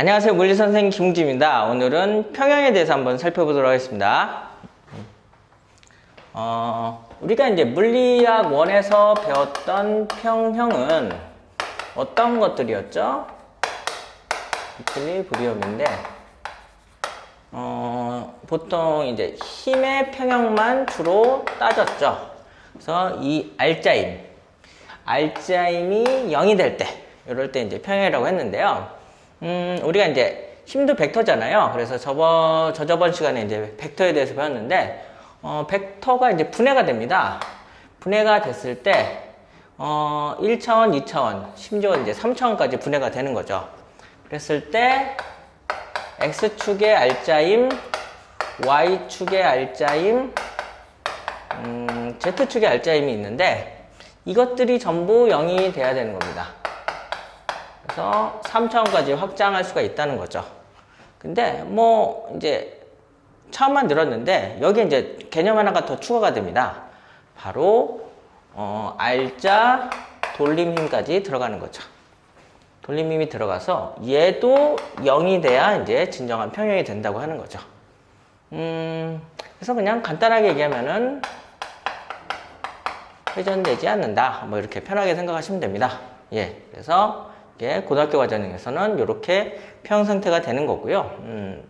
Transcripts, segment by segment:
안녕하세요. 물리선생님 김웅지입니다. 오늘은 평형에 대해서 한번 살펴보도록 하겠습니다. 어, 우리가 이제 물리학 원에서 배웠던 평형은 어떤 것들이었죠? 이클리 브리엄인데, 어, 보통 이제 힘의 평형만 주로 따졌죠. 그래서 이 알짜임, 알짜임이 0이 될 때, 이럴 때 이제 평형이라고 했는데요. 음, 우리가 이제 힘도 벡터잖아요. 그래서 저번, 저저번 시간에 이제 벡터에 대해서 배웠는데, 어, 벡터가 이제 분해가 됩니다. 분해가 됐을 때, 어, 1차원, 2차원, 심지어 이제 3차원까지 분해가 되는 거죠. 그랬을 때, X축의 알짜임, Y축의 알짜임, 음, Z축의 알짜임이 있는데, 이것들이 전부 0이 돼야 되는 겁니다. 그래서 3차원까지 확장할 수가 있다는 거죠. 근데 뭐 이제 차원만 늘었는데 여기 이제 개념 하나가 더 추가가 됩니다. 바로 어, 알자 돌림 힘까지 들어가는 거죠. 돌림 힘이 들어가서 얘도 0이 돼야 이제 진정한 평형이 된다고 하는 거죠. 음, 그래서 그냥 간단하게 얘기하면은 회전되지 않는다. 뭐 이렇게 편하게 생각하시면 됩니다. 예. 그래서 이게 고등학교 과정에서는 이렇게 평 상태가 되는 거고요. 음,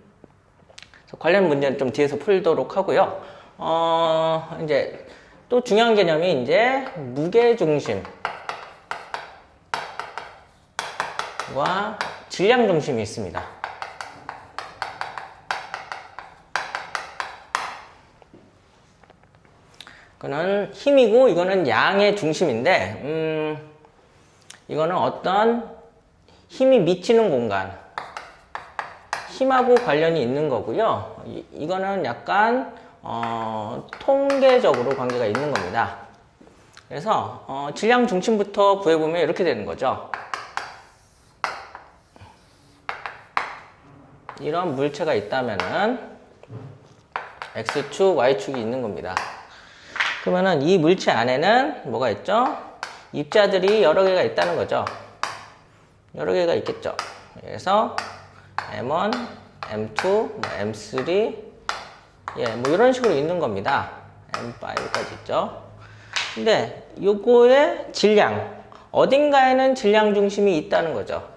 관련 문제는 좀 뒤에서 풀도록 하고요. 어, 이제 또 중요한 개념이 이제 무게 중심과 질량 중심이 있습니다. 그거는 힘이고 이거는 양의 중심인데 음, 이거는 어떤 힘이 미치는 공간. 힘하고 관련이 있는 거고요. 이, 이거는 약간 어, 통계적으로 관계가 있는 겁니다. 그래서 어, 질량 중심부터 구해보면 이렇게 되는 거죠. 이런 물체가 있다면은 X축, Y축이 있는 겁니다. 그러면은 이 물체 안에는 뭐가 있죠? 입자들이 여러 개가 있다는 거죠. 여러 개가 있겠죠. 그래서 M1, M2, 뭐 M3, 예, 뭐 이런 식으로 있는 겁니다. M5까지 있죠. 근데 요거의 질량, 어딘가에는 질량 중심이 있다는 거죠.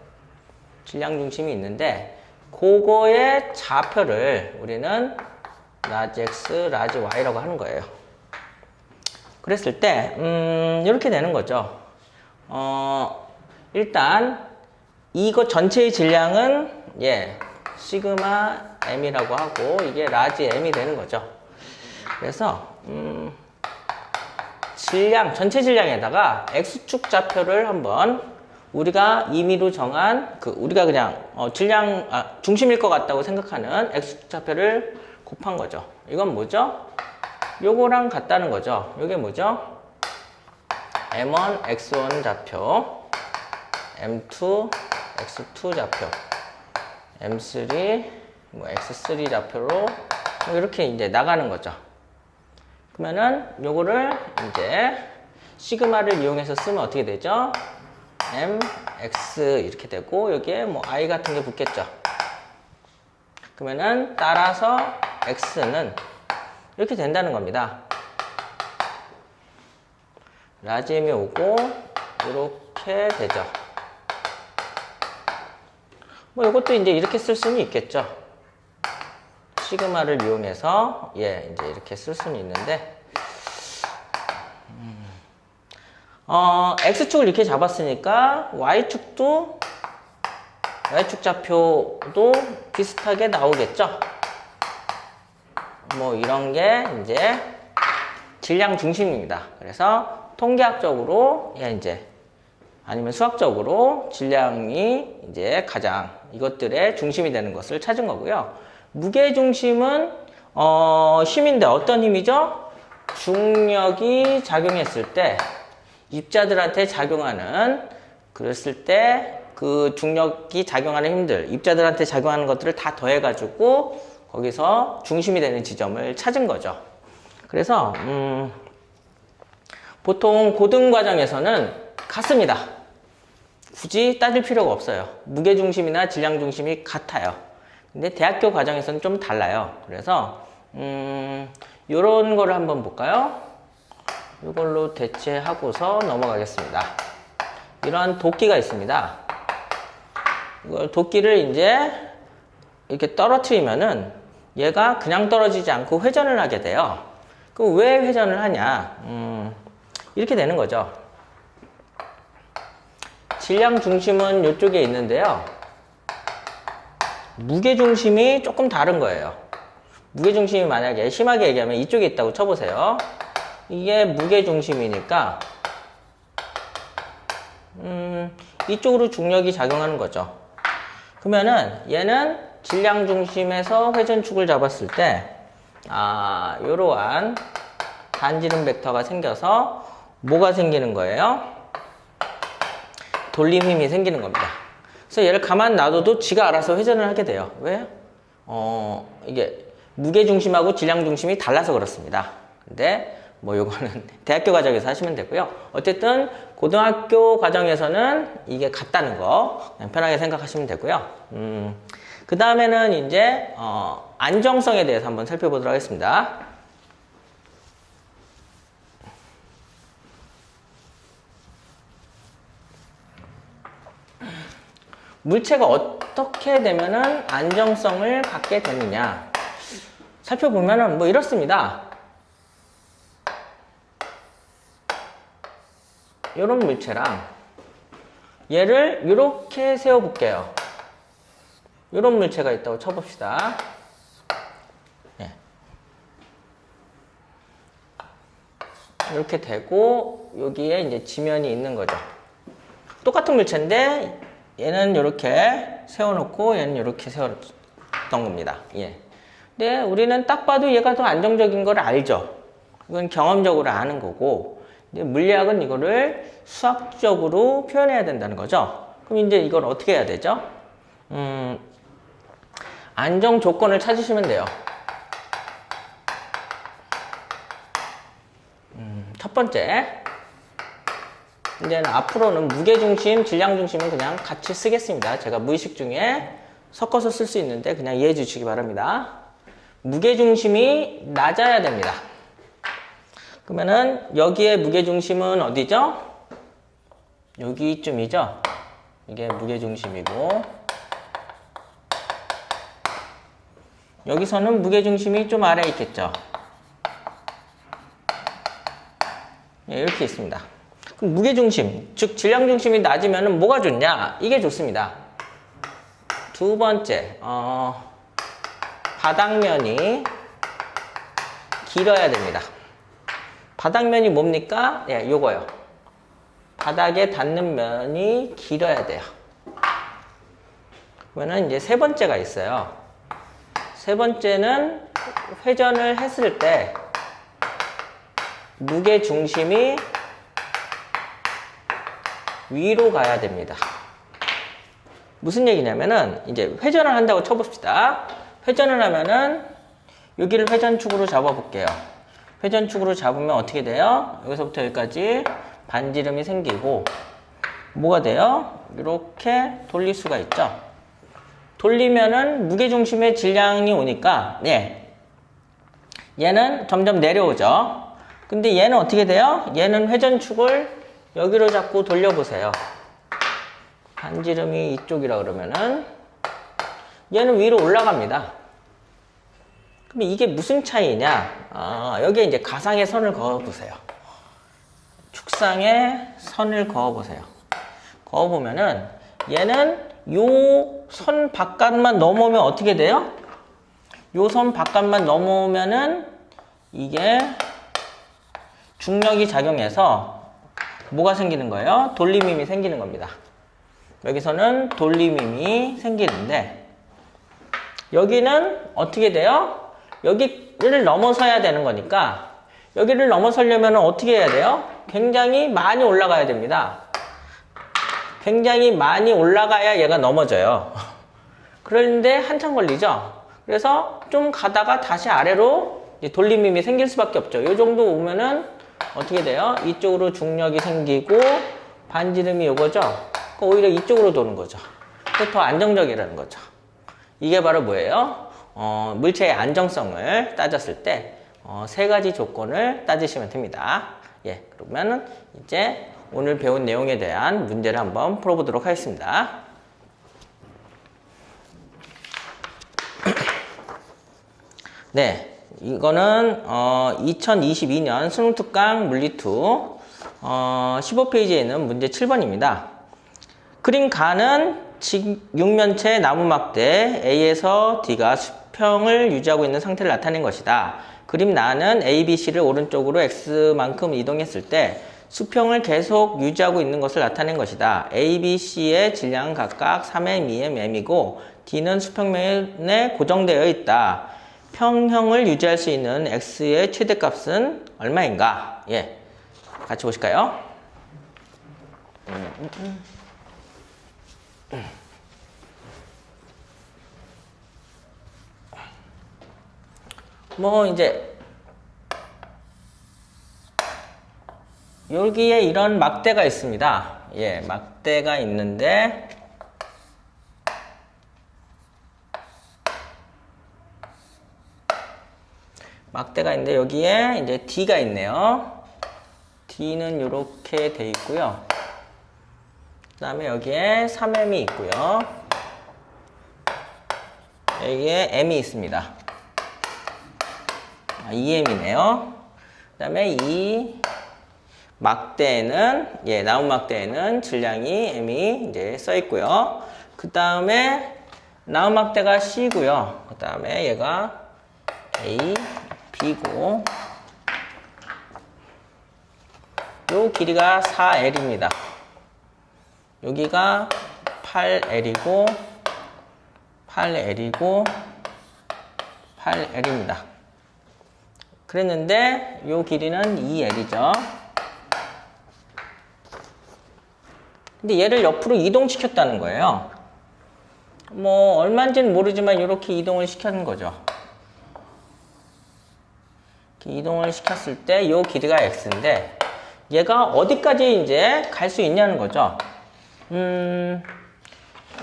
질량 중심이 있는데 그거의 좌표를 우리는 라지 X, 라지 Y라고 하는 거예요. 그랬을 때, 음, 이렇게 되는 거죠. 어, 일단, 이거 전체의 질량은, 예, 시그마 m이라고 하고, 이게 라지 m이 되는 거죠. 그래서, 음, 질량, 전체 질량에다가 x축 좌표를 한번 우리가 임의로 정한, 그, 우리가 그냥, 어, 질량, 아, 중심일 것 같다고 생각하는 x축 좌표를 곱한 거죠. 이건 뭐죠? 요거랑 같다는 거죠. 요게 뭐죠? M1, X1 좌표, M2, X2 좌표, M3, 뭐 X3 좌표로 뭐 이렇게 이제 나가는 거죠. 그러면은 요거를 이제 시그마를 이용해서 쓰면 어떻게 되죠? M, X 이렇게 되고 여기에 뭐 I 같은 게 붙겠죠. 그러면은 따라서 X는 이렇게 된다는 겁니다. 라지엠이 오고 이렇게 되죠. 뭐 이것도 이제 이렇게 쓸 수는 있겠죠. 시그마를 이용해서 예 이제 이렇게 쓸 수는 있는데 음, 어 x축을 이렇게 잡았으니까 y축도 y축 좌표도 비슷하게 나오겠죠. 뭐 이런 게 이제 질량 중심입니다. 그래서 통계학적으로 예 이제 아니면 수학적으로 질량이 이제 가장 이것들의 중심이 되는 것을 찾은 거고요. 무게 중심은 어 힘인데 어떤 힘이죠? 중력이 작용했을 때 입자들한테 작용하는 그랬을 때 그 중력이 작용하는 힘들 입자들한테 작용하는 것들을 다 더해가지고 거기서 중심이 되는 지점을 찾은 거죠. 그래서 음, 보통 고등 과정에서는 같습니다. 굳이 따질 필요가 없어요. 무게 중심이나 질량 중심이 같아요. 근데 대학교 과정에서는 좀 달라요. 그래서, 음, 요런 거를 한번 볼까요? 이걸로 대체하고서 넘어가겠습니다. 이러한 도끼가 있습니다. 이걸 도끼를 이제 이렇게 떨어뜨리면은 얘가 그냥 떨어지지 않고 회전을 하게 돼요. 그럼 왜 회전을 하냐? 음, 이렇게 되는 거죠. 질량 중심은 이쪽에 있는데요. 무게 중심이 조금 다른 거예요. 무게 중심이 만약에 심하게 얘기하면 이쪽에 있다고 쳐보세요. 이게 무게 중심이니까 음, 이쪽으로 중력이 작용하는 거죠. 그러면은 얘는 질량 중심에서 회전축을 잡았을 때 아, 이러한 반지름 벡터가 생겨서 뭐가 생기는 거예요? 돌림 힘이 생기는 겁니다. 그래서 얘를 가만 놔둬도 지가 알아서 회전을 하게 돼요. 왜? 어, 이게 무게 중심하고 질량 중심이 달라서 그렇습니다. 근데 뭐 요거는 대학교 과정에서 하시면 되고요. 어쨌든 고등학교 과정에서는 이게 같다는 거 편하게 생각하시면 되고요. 음, 그 다음에는 이제 어, 안정성에 대해서 한번 살펴보도록 하겠습니다. 물체가 어떻게 되면은 안정성을 갖게 되느냐 살펴보면은 뭐 이렇습니다. 이런 물체랑 얘를 이렇게 세워 볼게요. 이런 물체가 있다고 쳐봅시다. 예. 이렇게 되고 여기에 이제 지면이 있는 거죠. 똑같은 물체인데 얘는 이렇게 세워놓고 얘는 이렇게 세워놨던 겁니다. 예. 근데 우리는 딱 봐도 얘가 더 안정적인 걸 알죠. 이건 경험적으로 아는 거고 물리학은 이거를 수학적으로 표현해야 된다는 거죠. 그럼 이제 이걸 어떻게 해야 되죠? 음, 안정 조건을 찾으시면 돼요. 음, 첫 번째, 이제는 앞으로는 무게중심, 질량중심은 그냥 같이 쓰겠습니다. 제가 무의식 중에 섞어서 쓸 수 있는데 그냥 이해해 주시기 바랍니다. 무게중심이 낮아야 됩니다. 그러면은 여기에 무게중심은 어디죠? 여기쯤이죠? 이게 무게중심이고 여기서는 무게중심이 좀 아래에 있겠죠? 예, 이렇게 있습니다. 그럼 무게 중심, 즉 질량 중심이 낮으면 뭐가 좋냐? 이게 좋습니다. 두 번째, 어, 바닥면이 길어야 됩니다. 바닥면이 뭡니까? 예, 요거요. 바닥에 닿는 면이 길어야 돼요. 그러면 이제 세 번째가 있어요. 세 번째는 회전을 했을 때 무게 중심이 위로 가야 됩니다. 무슨 얘기냐면은 이제 회전을 한다고 쳐봅시다. 회전을 하면은 여기를 회전축으로 잡아볼게요. 회전축으로 잡으면 어떻게 돼요? 여기서부터 여기까지 반지름이 생기고 뭐가 돼요? 이렇게 돌릴 수가 있죠. 돌리면은 무게중심의 질량이 오니까 예. 얘는 점점 내려오죠. 근데 얘는 어떻게 돼요? 얘는 회전축을 여기로 잡고 돌려보세요. 반지름이 이쪽이라 그러면은 얘는 위로 올라갑니다. 그럼 이게 무슨 차이냐? 아, 여기에 이제 가상의 선을 그어보세요. 축상에 선을 그어보세요. 그어보면은 얘는 요 선 바깥만 넘으면 어떻게 돼요? 요 선 바깥만 넘으면은 이게 중력이 작용해서 뭐가 생기는 거예요? 돌림힘이 생기는 겁니다. 여기서는 돌림힘이 생기는데 여기는 어떻게 돼요? 여기를 넘어서야 되는 거니까 여기를 넘어서려면 어떻게 해야 돼요? 굉장히 많이 올라가야 됩니다. 굉장히 많이 올라가야 얘가 넘어져요. 그런데 한참 걸리죠? 그래서 좀 가다가 다시 아래로 돌림힘이 생길 수밖에 없죠. 이 정도 오면은 어떻게 돼요? 이쪽으로 중력이 생기고 반지름이 요거죠? 그 오히려 이쪽으로 도는 거죠. 그더 안정적이라는 거죠. 이게 바로 뭐예요? 어, 물체의 안정성을 따졌을 때, 어, 세 가지 조건을 따지시면 됩니다. 예, 그러면은 이제 오늘 배운 내용에 대한 문제를 한번 풀어보도록 하겠습니다. 네, 이거는 어, 2022년 수능 특강 물리2 어, 15페이지에 있는 문제 7번입니다. 그림 가는 직육면체 나무 막대 A에서 D가 수평을 유지하고 있는 상태를 나타낸 것이다. 그림 나는 A, B, C를 오른쪽으로 X만큼 이동했을 때 수평을 계속 유지하고 있는 것을 나타낸 것이다. A, B, C의 질량은 각각 3m, 2m, m이고 D는 수평면에 고정되어 있다. 평형을 유지할 수 있는 X의 최대값은 얼마인가? 예. 같이 보실까요? 뭐 이제 여기에 이런 막대가 있습니다. 예, 막대가 있는데 막대가 있는데 여기에 이제 D가 있네요. D는 이렇게 돼 있고요. 그 다음에 여기에 3M이 있고요. 여기에 M이 있습니다. 아, 2M이네요. 그 다음에 이 막대에는, 예, 나무 막대에는 질량이 M이 이제 써 있고요. 그 다음에 나무 막대가 C고요. 그 다음에 얘가 A, B고, 요 길이가 4L입니다. 여기가 8L이고, 8L이고, 8L입니다. 그랬는데, 요 길이는 2L이죠. 근데 얘를 옆으로 이동시켰다는 거예요. 뭐, 얼마인지는 모르지만 이렇게 이동을 시켰는 거죠. 이동을 시켰을 때 이 길이가 x인데 얘가 어디까지 이제 갈 수 있냐는 거죠. 음,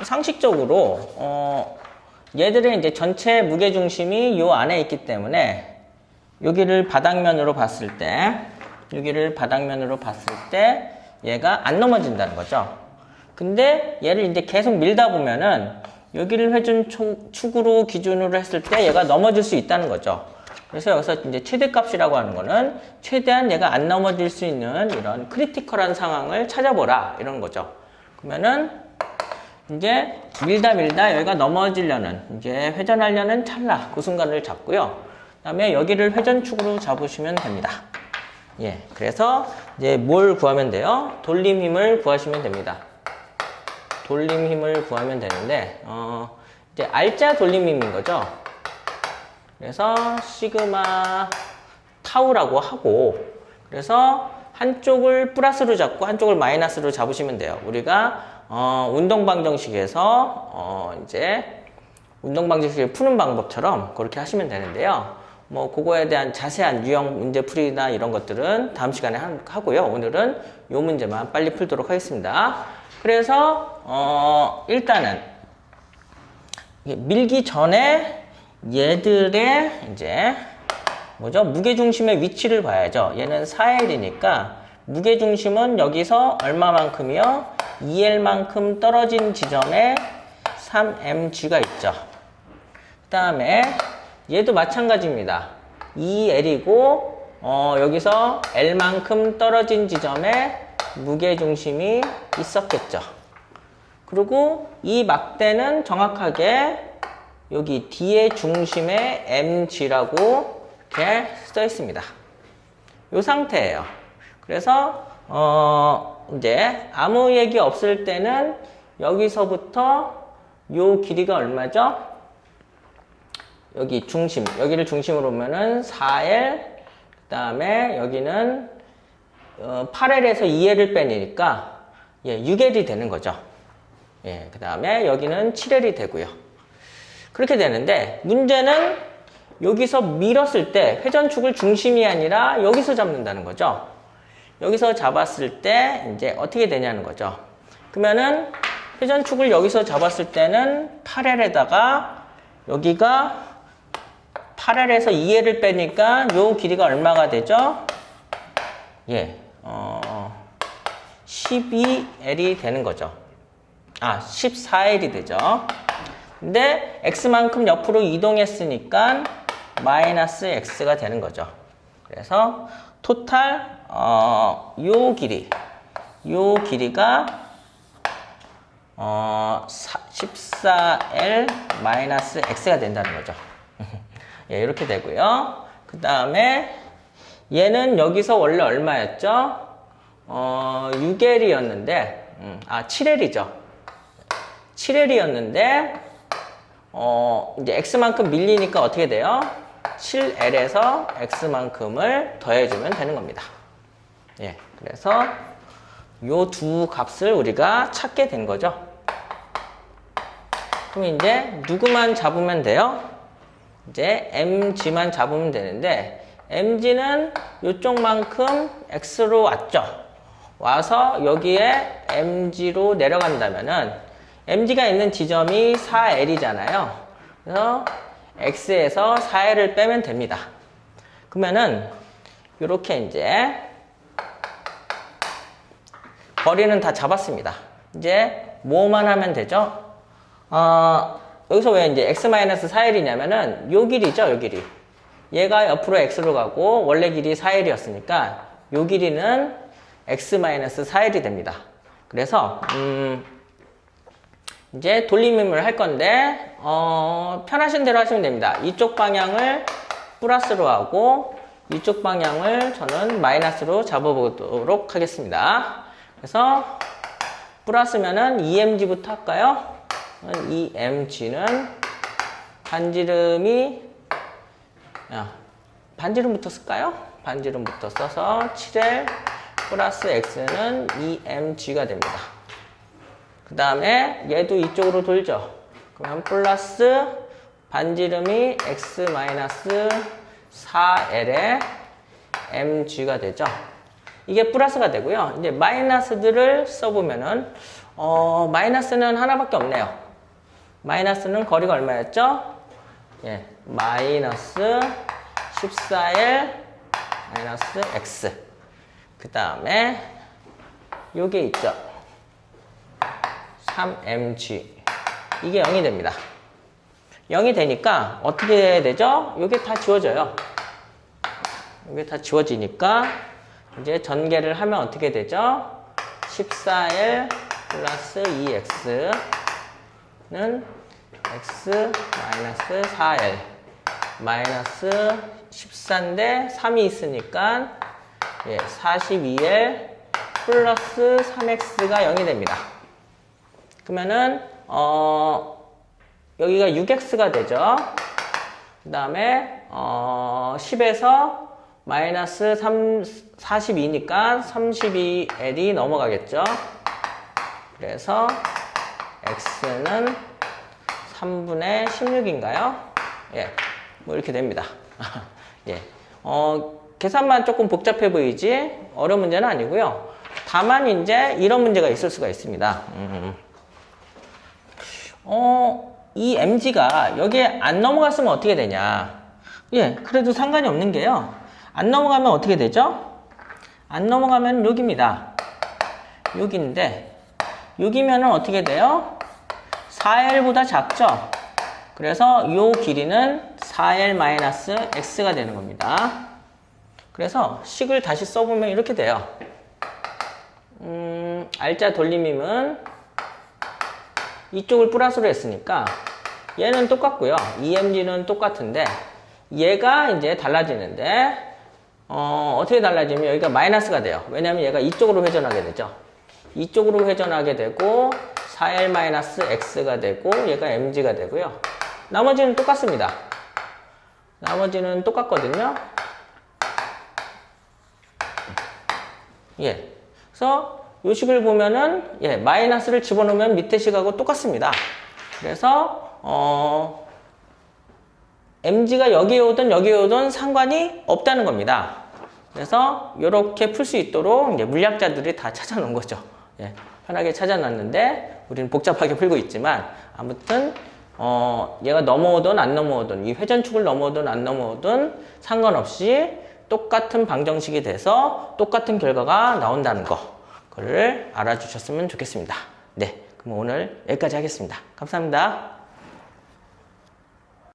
상식적으로 어, 얘들의 이제 전체 무게 중심이 이 안에 있기 때문에 여기를 바닥면으로 봤을 때 여기를 바닥면으로 봤을 때 얘가 안 넘어진다는 거죠. 근데 얘를 이제 계속 밀다 보면은 여기를 회전 축으로 기준으로 했을 때 얘가 넘어질 수 있다는 거죠. 그래서 여기서 이제 최대값이라고 하는 거는 최대한 얘가 안 넘어질 수 있는 이런 크리티컬한 상황을 찾아보라 이런 거죠. 그러면은 이제 밀다 밀다 여기가 넘어지려는 이제 회전하려는 찰나 그 순간을 잡고요. 그다음에 여기를 회전축으로 잡으시면 됩니다. 예, 그래서 이제 뭘 구하면 돼요? 돌림 힘을 구하시면 됩니다. 돌림 힘을 구하면 되는데 어, 이제 알자 돌림 힘인 거죠. 그래서 시그마 타우라고 하고 그래서 한쪽을 플러스로 잡고 한쪽을 마이너스로 잡으시면 돼요. 우리가 어, 운동 방정식에서 어, 이제 운동 방정식을 푸는 방법처럼 그렇게 하시면 되는데요. 뭐 그거에 대한 자세한 유형 문제 풀이나 이런 것들은 다음 시간에 하고요. 오늘은 이 문제만 빨리 풀도록 하겠습니다. 그래서 어, 일단은 밀기 전에 얘들의 이제 뭐죠? 무게중심의 위치를 봐야죠. 얘는 4L이니까 무게중심은 여기서 얼마만큼이요? 2L만큼 떨어진 지점에 3mg가 있죠. 그 다음에 얘도 마찬가지입니다. 2L이고 어, 여기서 L만큼 떨어진 지점에 무게중심이 있었겠죠. 그리고 이 막대는 정확하게 여기 D의 중심에 mg라고 이렇게 써 있습니다. 이 상태예요. 그래서 어 이제 아무 얘기 없을 때는 여기서부터 요 길이가 얼마죠? 여기 중심, 여기를 중심으로 보면은 4L, 그 다음에 여기는 어, 8L에서 2L을 빼니까 예, 6L이 되는 거죠. 예, 그 다음에 여기는 7L이 되고요. 그렇게 되는데 문제는 여기서 밀었을 때 회전축을 중심이 아니라 여기서 잡는다는 거죠. 여기서 잡았을 때 이제 어떻게 되냐는 거죠. 그러면은 회전축을 여기서 잡았을 때는 8L에다가 여기가 8L에서 2L을 빼니까 요 길이가 얼마가 되죠? 예, 어, 12L이 되는 거죠. 아, 14L이 되죠. 근데 X만큼 옆으로 이동했으니까 마이너스 X가 되는 거죠. 그래서 토탈, 어, 요 길이, 요 길이가 어, 14L 마이너스 X가 된다는 거죠. 예, 이렇게 되고요. 그 다음에 얘는 여기서 원래 얼마였죠? 어, 6L이었는데, 음, 아, 7L이죠. 7L이었는데, 어, 이제 X만큼 밀리니까 어떻게 돼요? 7L에서 X만큼을 더해주면 되는 겁니다. 예, 그래서 요 두 값을 우리가 찾게 된 거죠. 그럼 이제 누구만 잡으면 돼요? 이제 mg만 잡으면 되는데 mg는 이쪽만큼 x로 왔죠. 와서 여기에 mg로 내려간다면은 mg가 있는 지점이 4l이잖아요. 그래서 x에서 4l을 빼면 됩니다. 그러면은 이렇게 이제 거리는 다 잡았습니다. 이제 뭐만 하면 되죠? 어, 여기서 왜 이제 x-4일이냐면은 요 길이죠, 요 길이. 얘가 옆으로 x로 가고 원래 길이 4일이었으니까 요 길이는 x-4일이 됩니다. 그래서 음, 이제 돌림임을 할 건데 어, 편하신 대로 하시면 됩니다. 이쪽 방향을 플러스로 하고 이쪽 방향을 저는 마이너스로 잡아보도록 하겠습니다. 그래서 플러스면은 EMG부터 할까요? EMG는 반지름이 야, 반지름부터 쓸까요? 반지름부터 써서 7L 플러스 X는 EMG가 됩니다. 그 다음에 얘도 이쪽으로 돌죠. 그러면 플러스 반지름이 X 마이너스 4L의 MG가 되죠. 이게 플러스가 되고요. 이제 마이너스들을 써보면은 어, 마이너스는 하나밖에 없네요. 마이너스는 거리가 얼마였죠? 예, 마이너스 14L 마이너스 X. 그 다음에 요게 있죠. 3mg. 이게 0이 됩니다. 0이 되니까 어떻게 되죠? 요게 다 지워져요. 요게 다 지워지니까 이제 전개를 하면 어떻게 되죠? 14L 플러스 2X는 X 마이너스 4L 마이너스 14인데 3이 있으니까 예, 42L 플러스 3X가 0이 됩니다. 그러면은 어, 여기가 6X가 되죠. 그 다음에 어, 10에서 마이너스 3, 42니까 32L이 넘어가겠죠. 그래서 X는 3분의 16인가요? 예, 뭐 이렇게 됩니다. 예, 어, 계산만 조금 복잡해 보이지 어려운 문제는 아니고요. 다만 이제 이런 문제가 있을 수가 있습니다. 음. 어, 이 mg가 여기에 안 넘어갔으면 어떻게 되냐? 예, 그래도 상관이 없는 게요. 안 넘어가면 어떻게 되죠? 안 넘어가면 여기입니다. 여기인데, 여기면 은 어떻게 돼요? 4L보다 작죠? 그래서 이 길이는 4L-X가 되는 겁니다. 그래서 식을 다시 써보면 이렇게 돼요. 음, 알짜 돌림임은 이쪽을 플러스로 했으니까 얘는 똑같고요. EMG는 똑같은데 얘가 이제 달라지는데 어, 어떻게 달라지면 여기가 마이너스가 돼요. 왜냐하면 얘가 이쪽으로 회전하게 되죠. 이쪽으로 회전하게 되고 4L-X가 되고 얘가 MG가 되고요. 나머지는 똑같습니다. 나머지는 똑같거든요. 예. 그래서 이 식을 보면은 예, 마이너스를 집어넣으면 밑에 식하고 똑같습니다. 그래서 어, mg가 여기에 오든 여기에 오든 상관이 없다는 겁니다. 그래서 이렇게 풀 수 있도록 물리학자들이 다 찾아놓은 거죠. 예, 편하게 찾아놨는데 우리는 복잡하게 풀고 있지만 아무튼 어, 얘가 넘어오든 안 넘어오든 이 회전축을 넘어오든 안 넘어오든 상관없이 똑같은 방정식이 돼서 똑같은 결과가 나온다는 거. 거를 알아주셨으면 좋겠습니다. 네, 그럼 오늘 여기까지 하겠습니다. 감사합니다.